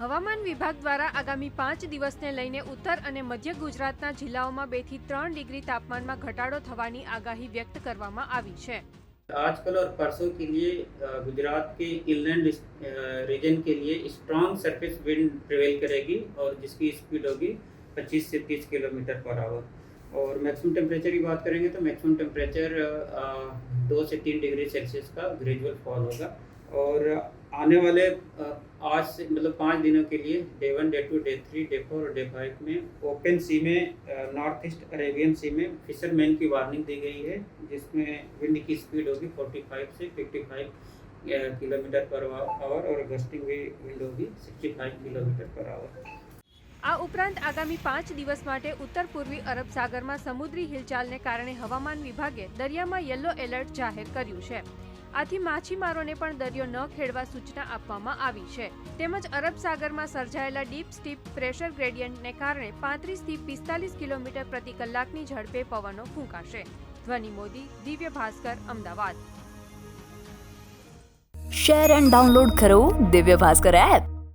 હવામાન વિભાગ દ્વારા આગામી પાંચ દિવસને લઈને ઉત્તર અને મધ્ય ગુજરાતના જિલ્લાઓમાં બે થી ત્રણ ડિગ્રી તાપમાનમાં ઘટાડો થવાની આગાહી વ્યક્ત કરવામાં આવી છે आजकल और परसों के लिए गुजरात के इनलैंड रीजन के लिए स्ट्रांग सरफेस विंड प्रिवेल करेगी और जिसकी स्पीड होगी 25 से 30 किलोमीटर पर आवर और मैक्सिमम टेम्परेचर की बात करेंगे तो मैक्सिमम टेम्परेचर दो से तीन डिग्री सेल्सियस का ग्रेजुअल फॉल होगा और आने वाले आज से मतलब पाँच दिनों के लिए day one day two day three day four और डे फाइव में ओपन सी में नॉर्थ ईस्ट अरेबियन सी में फिशरमैन की वार्निंग दी गई है जिसमें विंड की स्पीड होगी 45 से 55 kilometre per hour or gusting wind હોગી 65 કિલોમીટર પર આવર આ ઉપરાંત આગામી પાંચ દિવસ માટે ઉત્તર પૂર્વી અરબ સાગરમાં સમુદ્રી હિલચાલને કારણે હવામાન વિભાગે દરિયામાં યલો એલર્ટ જાહેર કર્યું છે આથી માછીમારોને પણ દરિયો ન ખેડવા સૂચના આપવામાં આવી છે તેમજ અરબ સાગરમાં સર્જાયેલા ડીપ સ્ટીપ પ્રેશર ગ્રેડિયન્ટને કારણે પાંત્રીસથી પિસ્તાલીસ કિલોમીટર પ્રતિ કલાકની ઝડપે પવનો ફૂંકાશે ધ્વનિ Modi Divya Bhaskar Ahmedabad share and download કરો દિવ્ય ભાસ્કર એપ